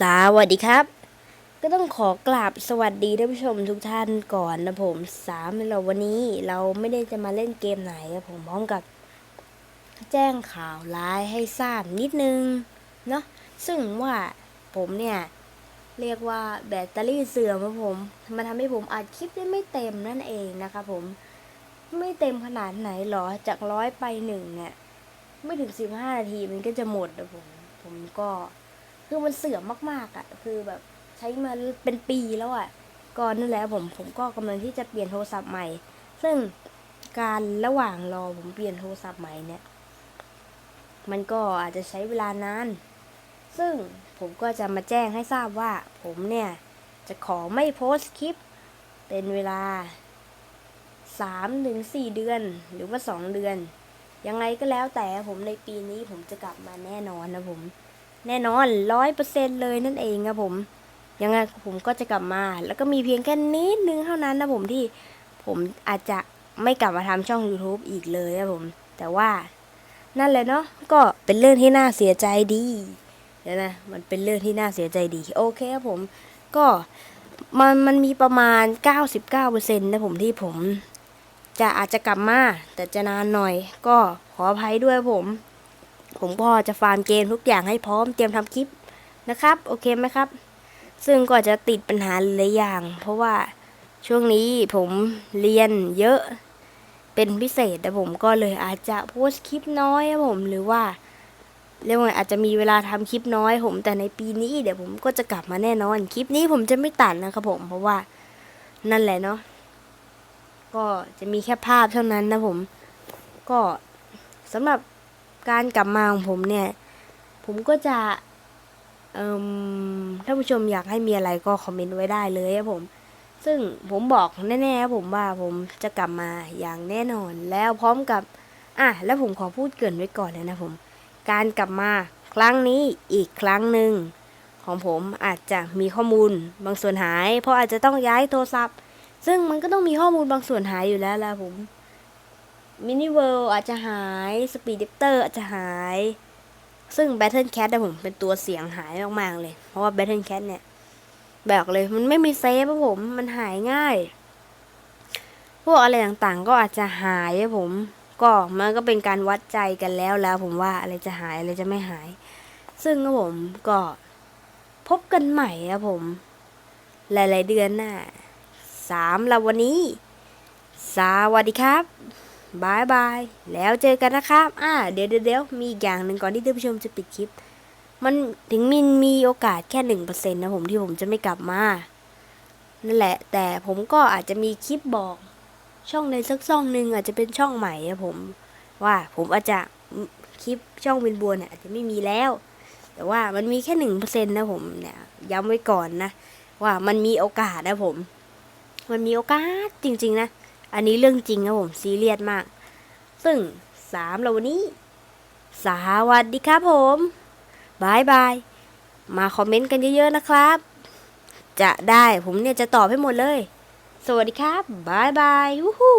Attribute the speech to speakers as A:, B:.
A: สวัสดีครับ ก็ต้องขอกราบสวัสดีท่านผู้ชมทุกท่านก่อนนะผมสามเราวันนี้เราไม่ได้จะมาเล่นเกมไหนครับผมพร้อมกับ แจ้งข่าวร้ายให้ทราบนิดนึงเนาะซึ่งว่าผมเนี่ย เรียกว่าแบตเตอรี่เสื่อมครับผมมันทำให้ผมอัดคลิปได้ไม่เต็มนั่นเองนะครับผม ไม่เต็มขนาดไหนหรอจากร้อยไปหนึ่งเนี่ย ไม่ถึงสิบห้านาทีมันก็จะหมดนะผม ผมก็ คือมันเสื่อมมากๆอะ่ะ คือแบบใช้มาเป็นปีแล้วอะ่ะ ก่อนนั่นแหละผมผมก็กำลังที่จะเปลี่ยนโทรศัพท์ใหม่ ซึ่งการระหว่างรอผมเปลี่ยนโทรศัพท์ใหม่เนี่ย มันก็อาจจะใช้เวลานาน ซึ่งผมก็จะมาแจ้งให้ทราบว่า ผมเนี่ย จะขอไม่โพสต์คลิป เป็นเวลา3ถึง4เดือนหรือว่า 2 เดือน ยังไงก็แล้วแต่ผมในปีนี้ผมจะกลับมาแน่นอนนะผม แน่นอนร้อยเปอร์เซ็นเลยนั่นเองครับผม ยังไงผมก็จะกลับมา แล้วก็มีเพียงแค่นิดนึงเท่านั้นนะผมที่ผมอาจจะไม่กลับมาทำช่อง YouTube อีกเลยนะผม แต่ว่านั่นแหละเนาะก็เป็นเรื่องที่น่าเสียใจดีเดี๋ยวนะ มันเป็นเรื่องที่น่าเสียใจดี โอเคครับผม ก็มันมันมีประมาณ 99%นะผมที่ผม จะอาจจะกลับมา แต่จะนานหน่อย ก็ขออภัยด้วยผม ผมก็จะฟาร์มเกมทุกอย่างให้พร้อมเตรียมทำคลิปนะครับ โอเคไหมครับ ซึ่งก็จะติดปัญหาหลายอย่าง เพราะว่าช่วงนี้ผมเรียนเยอะเป็นพิเศษแต่ผมก็เลยอาจจะโพสคลิปน้อยครับผมหรือว่าเรียกว่าอาจจะมีเวลาทำคลิปน้อยผม แต่ในปีนี้เดี๋ยวผมก็จะกลับมาแน่นอนคลิปนี้ผมจะไม่ตัดนะครับผมเพราะว่านั่นแหละเนาะก็จะมีแค่ภาพเท่านั้นนะผม ก็สำหรับ การกลับมาของผมเนี่ย ผมก็จะเอ่มถ้าผู้ชมอยากให้มีอะไรก็คอมเมนต์ไว้ได้เลยครับผม ซึ่งผมบอกแน่ๆครับผมว่าผมจะกลับมาอย่างแน่นอนแล้วพร้อมกับ อะแล้วผมขอพูดเกินไว้ก่อนเลยนะผม การกลับมาครั้งนี้อีกครั้งหนึ่งของผมอาจจะมีข้อมูลบางส่วนหาย เพราะอาจจะต้องย้ายโทรศัพท์ ซึ่งมันก็ต้องมีข้อมูลบางส่วนหายอยู่แล้วละผม มินิเวิลอาจจะหายสปีดดิปเตอร์อาจจะหาย ซึ่ง Battle Cat นะผมเป็นตัวเสียงหายมากๆเลย เพราะว่า Battle Cat เนี่ยบอกเลยมันไม่มีเซฟครับผมมันหายง่าย พวกอะไรต่างๆ ก็อาจจะหายครับผม ก็มันก็เป็นการวัดใจกันแล้วแล้ว ผมว่าอะไรจะหายอะไรจะไม่หาย ซึ่งครับผมก็พบกันใหม่ครับผม หลายๆเดือนหน้าสามแล้ววันนี้ สวัสดีครับ บายบาย แล้วเจอกันนะครับ อ่า เดี๋ยวเดี๋ยวมีอีกอย่างหนึ่งก่อนที่ท่านผู้ชมจะปิดคลิป มันถึงมินมีโอกาสแค่หนึ่งเปอร์เซ็นต์นะผมที่ผมจะไม่กลับมา นั่นแหละ แต่ผมก็อาจจะมีคลิปบอก ช่องในสักช่องหนึ่งอาจจะเป็นช่องใหม่นะผม ว่าผมอาจจะคลิปช่องวินบัวเนี่ยอาจจะไม่มีแล้ว แต่ว่ามันมีแค่หนึ่งเปอร์เซ็นต์นะผมเนี่ยย้ำไว้ก่อนนะ ว่ามันมีโอกาสนะผม มันมีโอกาสจริง ๆ นะ อันนี้เรื่องจริงครับผมซีเรียสมาก ซึ่งสามเราวันนี้ สวัสดีครับผมบายบาย มาคอมเมนต์กันเยอะๆนะครับ จะได้ผมเนี่ยจะตอบให้หมดเลย สวัสดีครับบายบายวู้ฮู้